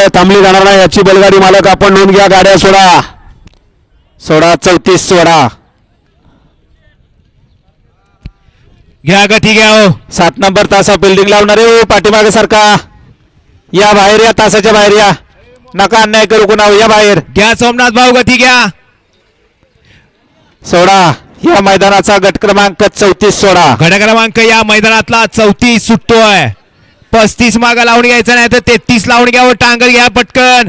वेळ थांबली जाणार नाही. याची बैलगाडी मालक आपण नोंद घ्या गाड्या सोडा. सोडा चौतीस सोडा. घ्या गती घ्या हो. सात नंबर तासा बिल्डिंग लावणारे हो, पाठीमागे सारखा. या बाहेर या तासाच्या बाहेर या. नका अन्याय करू कुणा या बाहेर. घ्या सोमनाथ भाऊ गती घ्या. सोडा. या मैदानाचा गट क्रमांक चौतीस सोडा. घड क्रमांक या मैदानातला चौतीस सुटतोय. पस्तीस मागा लावून घ्यायचं नाही तर तेहतीस लावून घ्यावं. टांगर घ्या पटकन.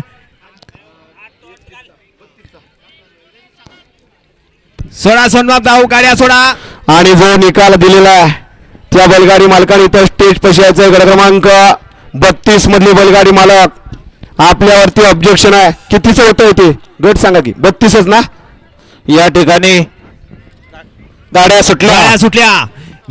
सोडा सोमनाथ भाऊ गाड्या सोडा. आणि जो निकाल दिलेला आहे त्या बैलगाडी मालकाने इथं स्टेज पशी यायचं गट क्रमांक बत्तीस मधली बैलगाडी मालक. आपल्यावरती ऑब्जेक्शन आहे. कितीच होतं होते गट सांगा की बत्तीसच ना? या ठिकाणी गाड्या सुटल्या. गाड्या सुटल्या.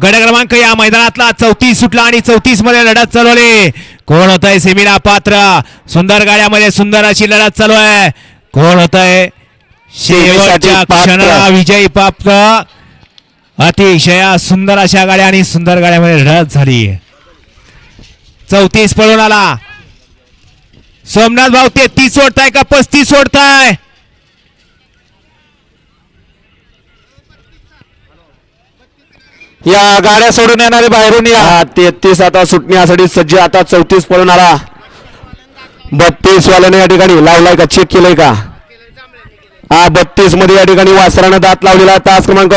गड क्रमांक या मैदानातला चौतीस सुटला आणि चौतीसमध्ये लढत चालवली. कोण होत आहे सेमिना पात्र? सुंदर गाड्यामध्ये सुंदर अशी लढत चालू आहे. कोण होत आहे शेवटच्या. क्षणाला विजयी प्राप्त अतिशय सुंदर अशा गाड्या आणि सुंदर गाड्यामध्ये लढत झाली. चौतीस पळून आला. सोमनाथ भाऊ तेहतीस सोडताय का पस्तीस सोडताय? या गाड्या सोडून येणारे बाहेरून या. तेहतीस आता सुटण्यासाठी सज्ज आता चौतीस पळून आला बत्तीस वाल्याने या ठिकाणी लावलाय का? चेक केलंय का? हा बत्तीसमध्ये या ठिकाणी वासरानं दात लावलेला तास क्रमांक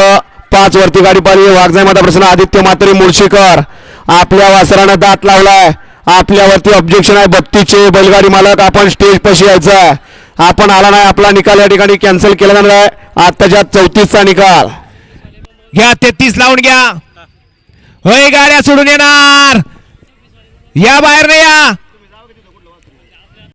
पाच वरती गाडी पाहिली. वाघजाय माता प्रसन्न आदित्य मात्रे मुळशीकर. आपल्या वासरानं दात लावलाय. आपल्यावरती ऑब्जेक्शन आहे. बत्तीसचे बैलगाडी मालक आपण स्टेज पशी यायचं आहे आपण आला नाही. आपला निकाल या ठिकाणी कॅन्सल केला जाणार आहे. आताच्या चौतीसचा निकाल. घ्या तेहतीस लावून घ्या. होय गाड्या सोडून येणार. या बाहेर नाही या.